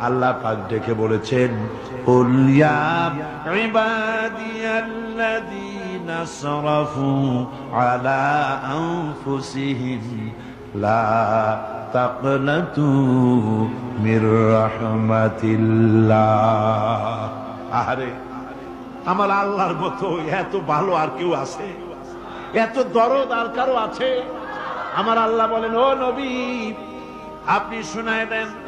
আল্লাহ পাক ডেকে বলেছেন, "কুল ইয়া ইবাদিয়াল্লাযীনা আসরাফু আলা আনফুসিহিম লা তাকনাতু মির রাহমাতিল্লাহ। আহারে, আমার আল্লাহর মতো এত ভালো আর কেউ আছে? এত দরদ আর কারও আছে? আমার আল্লাহ বলেন, ও নবী, আপনি শুনায় দেন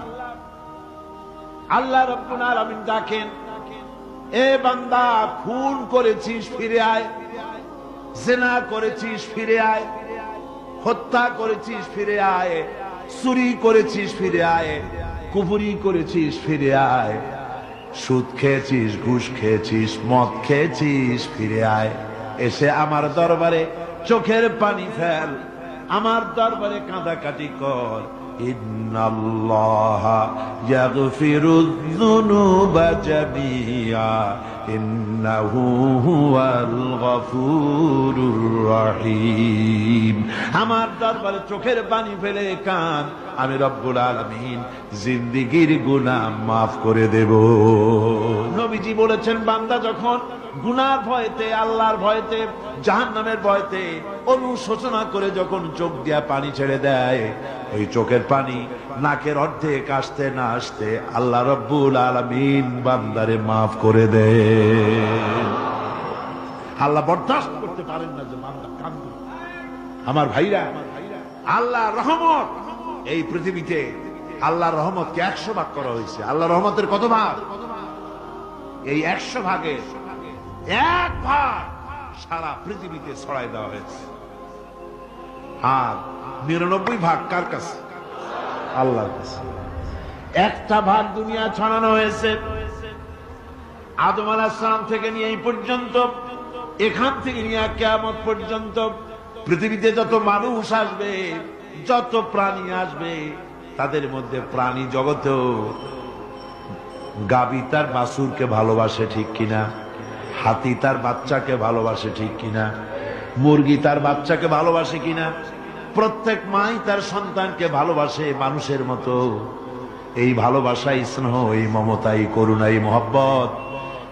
আল্লাহ রব্বুল আলামিন ডাকেন, এ বান্দা, খুন করেছিস, ফিরে আয়। জেনা করেছিস, ফিরে আয়। হত্যা করেছিস, ফিরে আয়। চুরি করেছিস, ফিরে আয়। কুপুরি করেছিস, ফিরে আয়। সুদ খেয়েছিস, ঘুষ খেয়েছিস, মদ খেয়েছিস, ফিরে আয়। এসে আমার দরবারে চোখের পানি ফেল। আমার দরবারে কাঁদাকাটি কর। ইন্নাল্লাহা ইয়াগফিরুয যুনুবা ইন্নাহু হুয়াল গফুরুর রহিম। আমার দরবারে চোখের পানি ফেলে কান, আমি রব্বুল আলামিন জিন্দিগির গুনাহ মাফ করে দেব। নবীজি বলেছেন, বান্দা যখন গুনার ভয়তে, আল্লাহর ভয়তে, জাহান্নামের ভয়তে অনুশোচনা করে যখন চোখ দিয়া পানি ছেড়ে দেয়, ওই চোখের পানি নাকের অর্ধেক আসতে না আসতে আল্লাহ রব্বুল আলামিন বান্দারে মাফ করে দেয়। আল্লাহ বরদাস্ত করতে পারেন না যে বান্দা কান্দে আমার ভাইরা, আল্লাহ রহমত। এই পৃথিবীতে আল্লাহর রহমতকে একশো ভাগ করা হয়েছে। আল্লাহ রহমতের কত ভাগ? এই একশো ভাগে এক ভাগ সারা পৃথিবীতে ছড়াই দেওয়া হয়েছে। আর নিরানব্বই ভাগ কার কাছে? আল্লাহর কাছে। একটা ভাগ দুনিয়া ছড়ানো হয়েছে। আদম আলাহাম থেকে নিয়ে এই পর্যন্ত, এখান থেকে নিয়ে কেমন পর্যন্ত, পৃথিবীতে যত মানুষ আসবে, যত প্রাণী আসবে, তাদের মধ্যে প্রাণী জগতেও গাবি তার বাসুরকে ভালোবাসে ঠিক কিনা, হাতি তার বাচ্চাকে ভালোবাসে ঠিক কিনা, মুরগি তার বাচ্চাকে ভালোবাসে কিনা, প্রত্যেক মাই তার সন্তানকে ভালোবাসে মানুষের মতো। এই ভালোবাসা স্নেহ, এই মমতা এই করুণা, এই মহব্বত।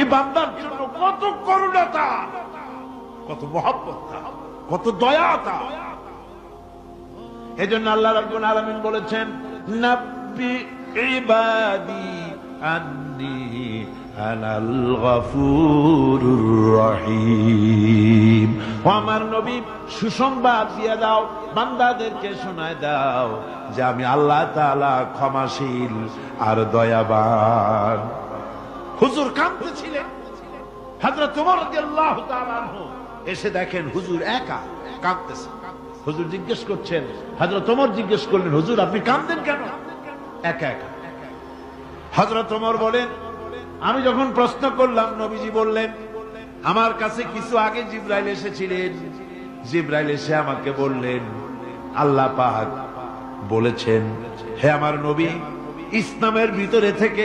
এই বান্দার জন্য কত করুণা তার কত মহব্বত কত দয়া তার এই জন্য আল্লাহ রাব্বুল আলামিন বলেছেন, নাব্বি ইবাদি আন্নি আনাল গফুরুর রহিম। ও আমার নবী, সুসংবাদ দিয়ে দাও, বান্দাদেরকে শোনায় দাও যে আমি আল্লাহ তাআলা ক্ষমাশীল আর দয়াবান। হুজুর কাঁদতেছিলেন। রাদিয়াল্লাহু তাআলা এসে দেখেন হুজুর একা কাঁদতেছে। হুজুর জিজ্ঞেস করছেন হজরত তোমার জিজ্ঞেস করলেন, হুজুর, আপনি কাঁদতেন কেন? একা একা। হজরত ওমর বলেন, আমি যখন প্রশ্ন করলাম, নবীজি বললেন, আমার কাছে কিছু আগে জিব্রাইল এসেছিলেন। জিব্রাইল এসে আমাকে বললেন, আল্লাহ পাক বলেছেন, হে আমার নবী, ইসলামের ভিতরে থেকে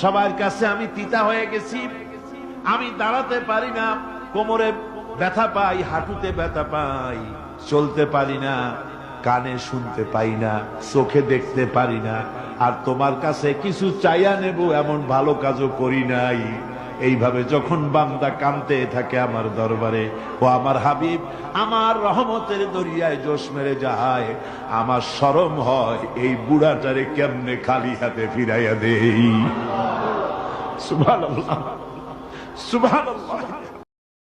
সবার কাছে আমি তিতা হয়ে গেছি। আমি দাঁড়াতে পারি না, কোমরে ব্যথা পাই, হাঁটুতে ব্যথা পাই, চলতে পারি না, কানে শুনতে পাই না, চোখে দেখতে পারি না, আর তোমার কাছে কিছু চাইয়া নেব, এমন ভালো কাজও করি নাই। এইভাবে যখন বান্দা কানতে থাকে আমার দরবারে, ও আমার হাবিব, আমার রহমতের দরিয়ায় জোশ মেরে যায়, আমার সরম হয়, এই বুড়াটারে কেমনে খালি হাতে ফিরাইয়া দেই? সুভাল সুবহানাল্লাহ।